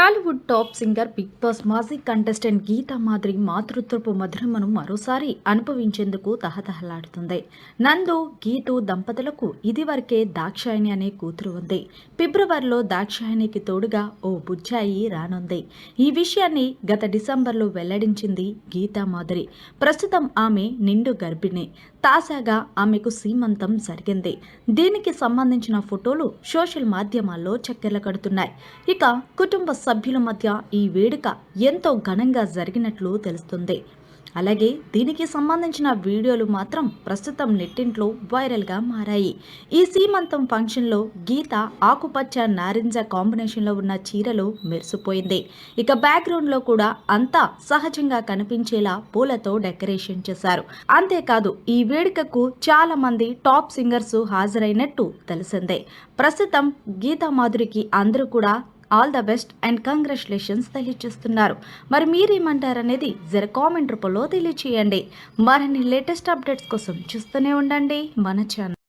Tollywood top singer Bigg Boss మాజీ contestant Geetha Madhuri మాతృత్వపు మధురమను మరోసారి అనుభవించేందుకు తహతహలాడుతుంది. నందు గీతు దంపతులకు ఇదివరకే దాక్షాయణి అనే కూతురు ఉంది. ఫిబ్రవరిలో దాక్షాయణికి తోడుగా ఓ బుజ్జాయి రానుంది. ఈ విషయాన్ని గత డిసెంబర్లో వెల్లడించింది గీతా మాధురి ప్రస్తుతం ఆమె నిండు గర్భిణి. తాజాగా ఆమెకు సీమంతం జరిగింది. దీనికి సంబంధించిన ఫోటోలు సోషల్ మాధ్యమాల్లో చక్కెర్ల కడుతున్నాయి. ఇక కుటుంబ సభ్యుల మధ్య ఈ వేడుక ఎంతో ఘనంగా జరిగినట్లు తెలుస్తుంది. అలాగే దీనికి సంబంధించిన వీడియోలు మాత్రం ప్రస్తుతం నెట్టింట్లో వైరల్గా మారాయి. ఈ సీమంతం ఫంక్షన్లో గీత ఆకుపచ్చ నారింజ కాంబినేషన్లో ఉన్న చీరలో మెరిసిపోయింది. ఇక బ్యాక్గ్రౌండ్లో కూడా అంతా సహజంగా కనిపించేలా పూలతో డెకరేషన్ చేశారు. అంతేకాదు ఈ వేడుకకు చాలా మంది టాప్ సింగర్స్ హాజరైనట్టు తెలిసిందే. ప్రస్తుతం గీతా మాధురికి అందరూ కూడా all the best and congratulations తెలియజేస్తున్నారు మరి మీరేమంటారనేది జర కామెంట్ రూపంలో తెలియచేయండి. మరిన్ని లేటెస్ట్ అప్డేట్స్ కోసం చూస్తూనే ఉండండి మన ఛానల్